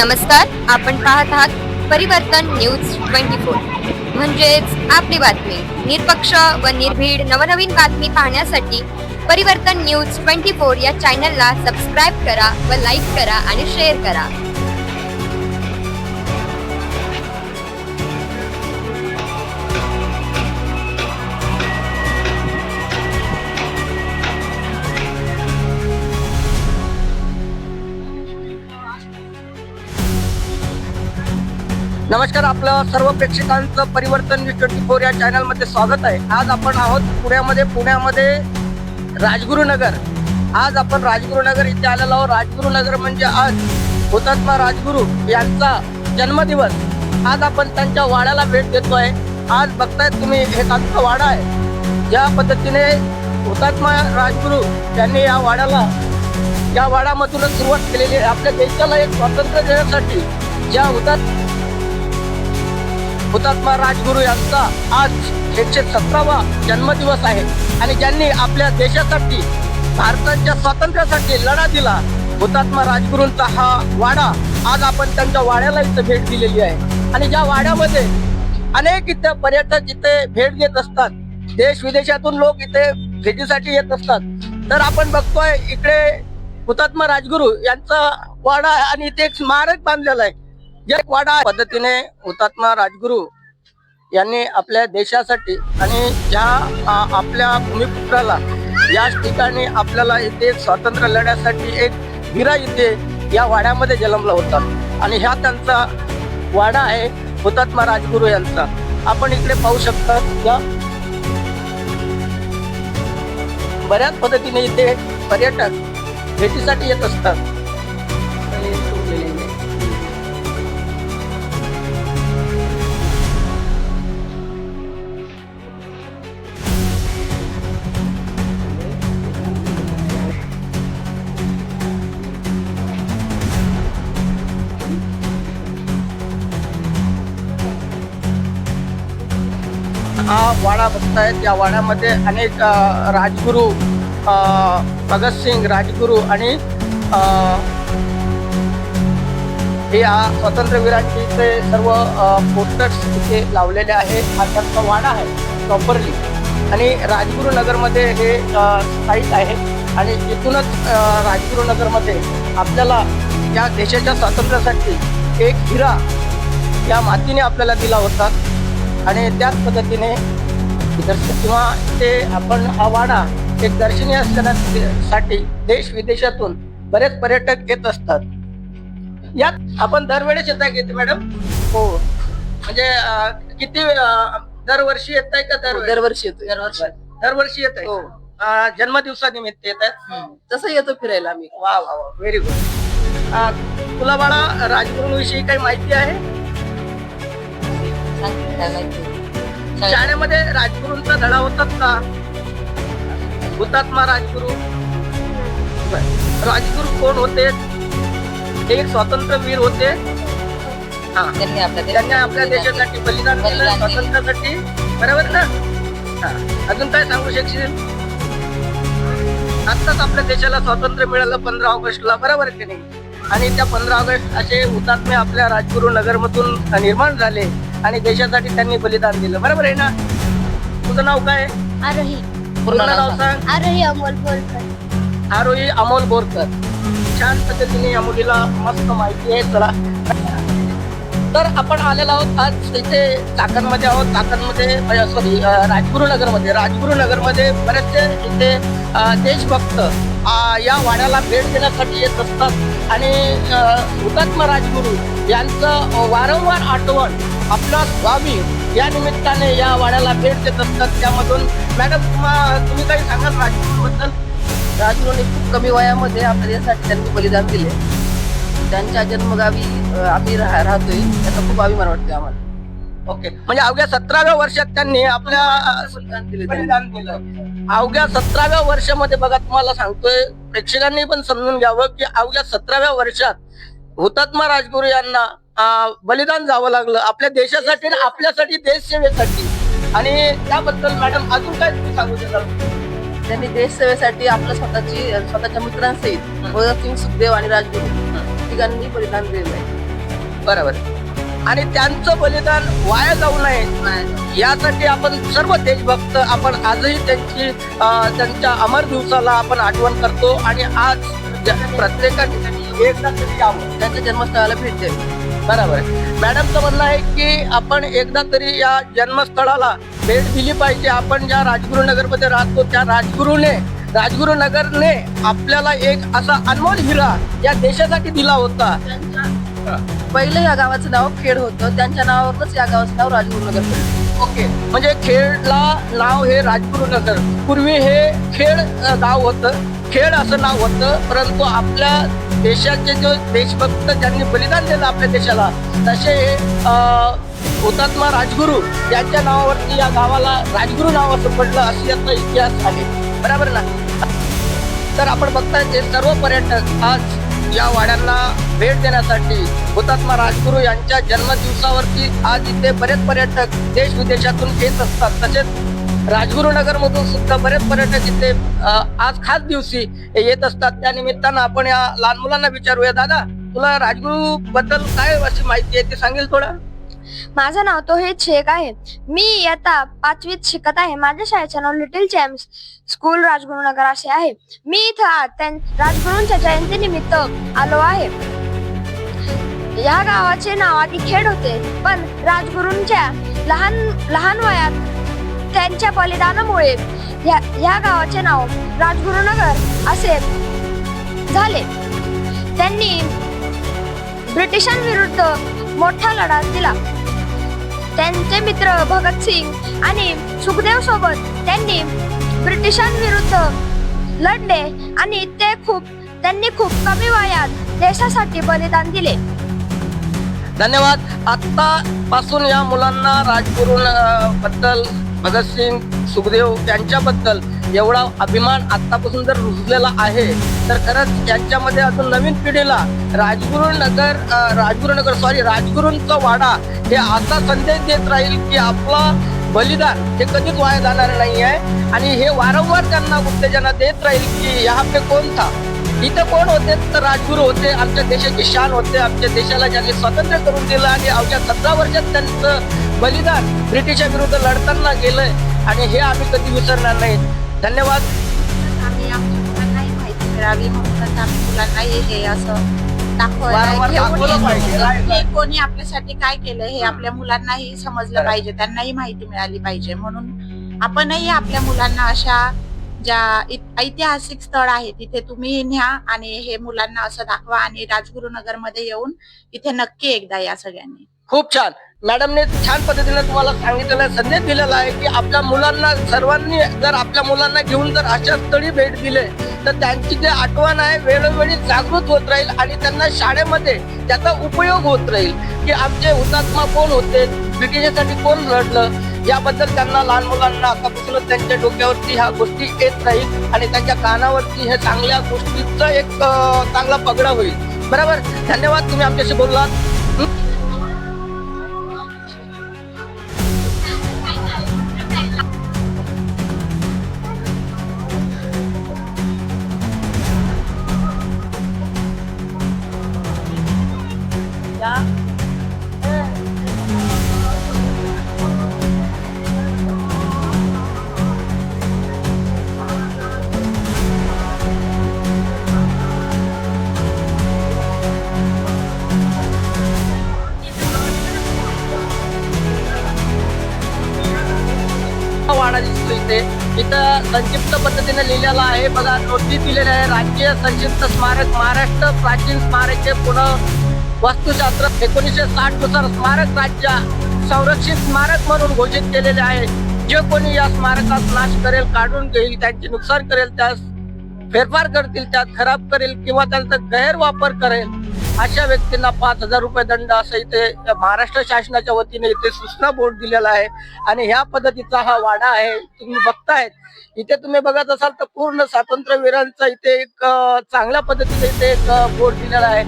नमस्कार आपण पाहत आहात परिवर्तन न्यूज ट्वेंटी फोर. म्हणजेच आपली बातमी निरपक्ष व निर्भीड नवनवीन बातमी पाहण्यासाठी परिवर्तन न्यूज ट्वेंटी फोर या चॅनलला सबस्क्राईब करा व लाईक करा आणि शेअर करा. नमस्कार आपलं सर्व प्रेक्षकांचं परिवर्तन न्यूज ट्वेंटी फोर या चॅनलमध्ये स्वागत आहे. आज आपण आहोत पुण्यामध्ये पुण्यामध्ये राजगुरुनगर. आज आपण राजगुरुनगर इथे आलेलो आहोत. राजगुरुनगर म्हणजे आज हुतात्मा राजगुरू यांचा जन्मदिवस. आज आपण त्यांच्या वाड्याला भेट देतो आहे आज बघतायत तुम्ही हे त्यांचा वाडा आहे. ज्या पद्धतीने हुतात्मा राजगुरू यांनी या वाड्याला या वाड्यामधूनच सुरुवात केलेली आहे. आपल्या देशाला एक स्वातंत्र्य देण्यासाठी ज्या हुतात हुतात्मा राजगुरू यांचा आज एकशे सतरावा जन्मदिवस आहे. आणि ज्यांनी आपल्या देशासाठी भारताच्या स्वातंत्र्यासाठी लढा दिला हुतात्मा राजगुरूंचा हा वाडा आज आपण त्यांच्या वाड्याला इथं भेट दिलेली आहे. आणि ज्या वाड्यामध्ये अनेक इथं पर्यटक इथे भेट देत असतात देश विदेशातून लोक इथे भेटीसाठी येत असतात. तर आपण बघतोय इकडे हुतात्मा राजगुरू यांचा वाडा आणि इथे एक स्मारक बांधलेला आहे. वाडा पद्धतीने हुतात्मा राजगुरू यांनी आपल्या देशासाठी आणि ज्या आपल्या भूमिपुत्राला याच ठिकाणी आपल्याला इथे स्वातंत्र्य लढ्यासाठी एक हिरा इथे या वाड्यामध्ये जन्मला होता. आणि ह्या त्यांचा वाडा आहे हुतात्मा राजगुरू यांचा. आपण इकडे पाहू शकता या बऱ्याच पद्धतीने इथे पर्यटक भेटीसाठी येत असतात. वाडा बघतायत. या वाड्यामध्ये अनेक राजगुरू भगतसिंग राजगुरू आणि या हे हा सर्व पोस्टर्स इथे लावलेले आहेत हा त्यांचा वाडा आहे प्रॉपरली आणि राजगुरुनगरमध्ये हे साईट आहे. आणि इथूनच राजगुरुनगरमध्ये आपल्याला या देशाच्या स्वातंत्र्यासाठी एक हिरा या मातीने आपल्याला दिला होता. आणि त्याच पद्धतीने दर्शन किंवा ते आपण हा वाडा एक दर्शनीय असण्यासाठी देश विदेशातून बरेच पर्यटक येत असतात. यात आपण दरवेळेस येत आहे मॅडम? हो. म्हणजे किती दरवर्षी येत आहे का दर दरवर्षी येतो दरवर्षी. दरवर्षी येत हो. आहे जन्मदिवसानिमित्त येत आहेत. तसं येतो फिरायला आम्ही. वा वा वा. व्हेरी गुड तुला बाळा राजगुरूंविषयी काही माहिती आहे? शाळेमध्ये राजगुरूंचा धडा होतात का? हुतात्मा राजगुरू. राजगुरू कोण होते? एक स्वातंत्र्यवीर होते. हा. त्यांनी आपल्या देशासाठी बलिदान दिलं. स्वातंत्र्यासाठी. बरोबर ना? हा. अजून काय सांगू शकशील? आत्ताच आपल्या देशाला स्वातंत्र्य मिळालं पंधरा ऑगस्टला. बरोबर आहे की नाही? आणि त्या पंधरा ऑगस्ट असे हुतात्मे आपल्या राजगुरू नगरमधून निर्माण झाले. आणि देशासाठी त्यांनी बलिदान दिलं. बरोबर आहे ना? तुझं नाव काय? आहे? आरोही. पूर्ण नाव सांग. आरोही अमोल बोलकर आरोही अमोल बोरकर. छान पद्धतीने या मुलीला मस्त माहिती आहे चला. तर आपण आलेलो आहोत आज इथे चाकणमध्ये आहोत. चाकणमध्ये सॉरी राजगुरू नगरमध्ये राजगुरू नगरमध्ये बरेचसे इथे देशभक्त या वाड्याला भेट देण्यासाठी येत असतात. आणि हुतात्मा राजगुरू यांचं वारंवार आठवण आपल्या व्हावी या निमित्ताने या वाड्याला भेट देत असतात. त्यामधून मॅडम तुम्हा- काही सांगाल राजगुरूबद्दल राजगुरूंनी खूप कमी वयामध्ये आपल्या देशासाठी त्यांनी बलिदान दिले. त्यांच्या जन्मगावी आम्ही राह- राहतोय. त्याचा खूप अभिमान वाटतोय आम्हाला. ओके. म्हणजे अवघ्या सतराव्या वर्षात त्यांनी आपल्या अवघ्या सतराव्या वर्षामध्ये बघा तुम्हाला सांगतोय प्रेक्षकांनी पण समजून घ्यावं की अवघ्या सतराव्या वर्षात हुतात्मा राजगुरू यांना बलिदान जावं लागलं. आपल्या देशासाठी आणि आपल्यासाठी देश सेवेसाठी आणि त्याबद्दल मॅडम अजून काय तुम्ही सांगू शकाल? त्यांनी देश सेवेसाठी आपल्या स्वतःची स्वतःच्या मित्रांसहित भगतसिंग सुखदेव आणि राजगुरू तिघांनी बलिदान दिलेलं आहे. बरोबर. आणि त्यांचं बलिदान वाया जाऊ नये. यासाठी आपण सर्व देशभक्त आपण आजही त्यांची त्यांच्या अमर दिवसाला आपण आठवण करतो. आणि आज ज- प्रत्येकाने एकदा तरी यावं. त्यांच्या जन्मस्थळाला भेट द्यावी. बरोबर. आहे. मॅडमचं म्हणणं आहे की आपण एकदा तरी या जन्मस्थळाला भेट दिली पाहिजे. आपण ज्या राजगुरू नगरमध्ये राहतो त्या राजगुरूने राजगुरू नगरने आपल्याला एक असा अनमोल हिरा या देशासाठी दिला होता. पहिलं या गावाचं नाव खेड होतं. त्यांच्या नावावरच या गावाचं नाव राजगुरुनगर पडलं. ओके. म्हणजे खेडला नाव हे राजगुरू नगर. पूर्वी हे खेड गाव होतं. खेड असं नाव होतं. परंतु आपल्या देशाचे जो देशभक्त ज्यांनी बलिदान दिलं आपल्या देशाला तसे हे हुतात्मा राजगुरू यांच्या नावावरती या गावाला राजगुरू नाव असं पडलं असं याचा इतिहास आहे. बरोबर ना? तर आपण बघताय ते सर्व पर्यटक आज या वाड्यांना भेट देण्यासाठी हुतात्मा राजगुरू यांच्या जन्मदिवसावरती आज इथे बरेच पर्यटक देश विदेशातून येत असतात. तसेच राजगुरुनगर मधून सुद्धा बरेच पर्यटक इथे आज खास दिवशी येत असतात. त्या निमित्तानं आपण या लहान मुलांना विचारूया. दादा तुला राजगुरू बद्दल काय अशी माहिती आहे ते सांगेल थोडं? माझं नाव तोहित शेख आहे. मी इयत्ता पाचवीत शिकत आहे. माझ्या शाळेचे नाव लिटिल चॅम्प्स स्कूल राजगुरुनगर असे आहे. मी इथं आज त्यां- राजगुरूंच्या जयंतीनिमित्त आलो आहे. या गावाचे नाव आधी खेड होते पण राजगुरूंच्या लहान लहान वयात त्यांच्या बलिदानामुळे. या या गावाचे नाव राजगुरुनगर असे झाले. त्यांनी ब्रिटिशांविरुद्ध मोठा लढा दिला. त्यांचे मित्र भगतसिंग आणि सुखदेव सोबत त्यांनी ब्रिटिशांविरुद्ध लढले आणि ते खूप त्यांनी खूप कमी वयात देशासाठी बलिदान दिले. धन्यवाद. आत्तापासून पासून या मुलांना राजगुरू बद्दल भगतसिंग सुखदेव यांच्याबद्दल एवढा अभिमान आतापासून जर रुजलेला आहे तर खरंच यांच्यामध्ये अजून नवीन पिढीला राजगुरुनगर राजगुरुनगर सॉरी राजगुरूंचा वाडा हे असा संदेश देत राहील की आपला बलिदान हे कधीच वाया जाणार नाही आहे आणि हे वारंवार त्यांना उत्तेजना देत राहील की ह्या पे कोण था? इथं कोण होते? तर राजगुरू होते आमच्या देशाची शान होते आमच्या देशाला ज्यांनी स्वातंत्र्य करून दिलं आणि अवघ्या सतरा वर्षात त्यांचं बलिदान ब्रिटिशाविरुद्ध लढताना गेलंय आणि हे आम्ही कधी विसरणार नाही धन्यवाद. आम्ही आमच्या मुलांनाही माहिती मिळावी म्हणूनच आम्ही मुलांनाही हे असं कोणी आपल्यासाठी काय केलं हे. आपल्या मुलांनाही समजलं. पाहिजे त्यांनाही माहिती मिळाली पाहिजे. म्हणून आपणही आपल्या मुलांना अशा ज्या ऐतिहासिक स्थळ आहे तिथे तुम्ही न्या आणि हे मुलांना असं दाखवा आणि राजगुरुनगरमध्ये येऊन इथे नक्की एकदा या सगळ्यांनी. खूप छान. मॅडमने छान पद्धतीने तुम्हाला सांगितलेला आहे, संदेश दिलेला आहे की आपल्या मुलांना सर्वांनी जर आपल्या मुलांना घेऊन जर अशा स्थळी भेट दिले तर त्यांची जे आठवण आहे वेळोवेळी जागृत होत राहील आणि त्यांना शाळेमध्ये त्याचा उपयोग होत राहील. की आमचे हुतात्मा कोण होते ब्रिटिशांसाठी कोण लढलं याबद्दल त्यांना लहान मुलांना आतापासूनच त्यांच्या डोक्यावरती ह्या गोष्टी येत राहील आणि त्यांच्या कानावरती हे चांगल्या गोष्टीचा एक चांगला पगडा होईल. बरोबर? धन्यवाद तुम्ही आमच्याशी बोललात. आपल्याला दिसतो इथे. इथं संक्षिप्त पद्धतीने लिहिलेलं आहे. बघा नोटीस दिलेली आहे. राज्य संक्षिप्त स्मारक महाराष्ट्र प्राचीन स्मारके पुनः वास्तुशास्त्र एकोणीसशे साठनुसार स्मारक राज्य संरक्षित स्मारक म्हणून घोषित केलेले आहे. जे कोणी या स्मारकात नाश करेल काढून घेईल त्यांचे नुकसान करेल त्यास फेरफार करतील त्यात खराब करेल किंवा त्यांचा गैरवापर करेल अशा व्यक्तींना पाच हजार रुपये दंड असं इथे महाराष्ट्र शासनाच्या वतीने इथे सूचना बोर्ड दिलेला आहे. आणि ह्या पद्धतीचा हा वाडा आहे. तुम्ही बघतायत. इथे तुम्ही बघत असाल तर पूर्ण स्वातंत्र्यवीरांचा इथे एक चांगल्या पद्धतीने इथे एक बोर्ड दिलेला आहे.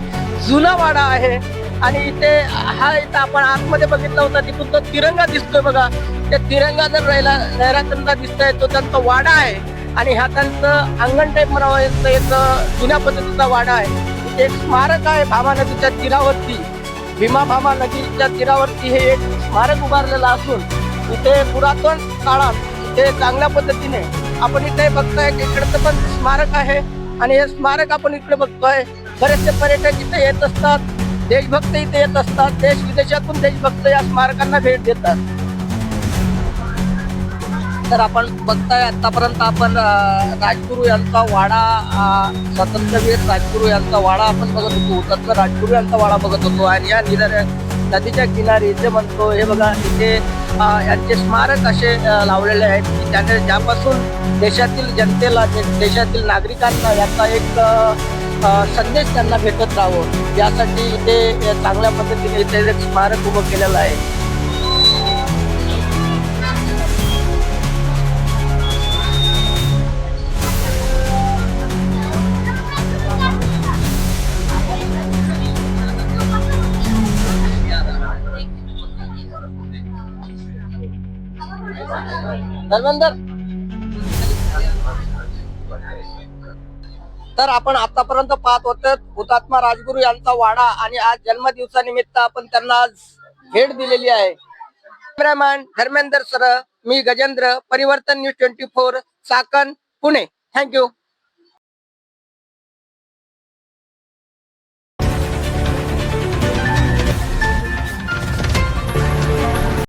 जुना वाडा आहे. आणि इथे हा इथं आपण आतमध्ये बघितला होता तिथून तो तिरंगा दिसतोय बघा. त्या तिरंगा जर राहिला लहरातंदा दिसतोय. तो त्यांचा वाडा आहे. आणि हा त्यांचं अंगण टाईप म्हणावं एक जुन्या पद्धतीचा वाडा आहे. एक स्मारक आहे भामा नदीच्या तीरावरती. भीमा भामा नदीच्या तीरावरती हे एक स्मारक उभारलेलं असून इथे पुरातन काळात इथे चांगल्या पद्धतीने आपण इथे बघतोय की इकडचं पण स्मारक आहे आणि हे स्मारक आपण इकडे बघतोय. बरेचसे पर्यटक इथे येत असतात देशभक्त इथे येत असतात देश विदेशातून देशभक्त या स्मारकांना भेट देतात. तर आपण बघताय आतापर्यंत आपण राजगुरू यांचा वाडा स्वातंत्र्यवीर राजगुरू यांचा वाडा आपण बघत होतो हुतात्मा राजगुरू यांचा वाडा बघत होतो आणि या निर नदीच्या किनारी इथे म्हणतो हे बघा इथे यांचे स्मारक असे लावलेले आहेत. की त्याने ज्यापासून देशातील जनतेला दे- देशातील नागरिकांना याचा एक संदेश त्यांना भेटत राहावं. यासाठी इथे चांगल्या पद्धतीने इथे एक स्मारक उभं केलेलं आहे. धर्मेंदर तर आपण आतापर्यंत पाहत होतो हुतात्मा राजगुरू यांचा वाडा आणि आज जन्मदिवसानिमित्त आपण त्यांना आज भेट दिलेली आहे. Cameraman Dharmender sir me Gajendra Parivartan news twenty four Chakan Pune. Thank you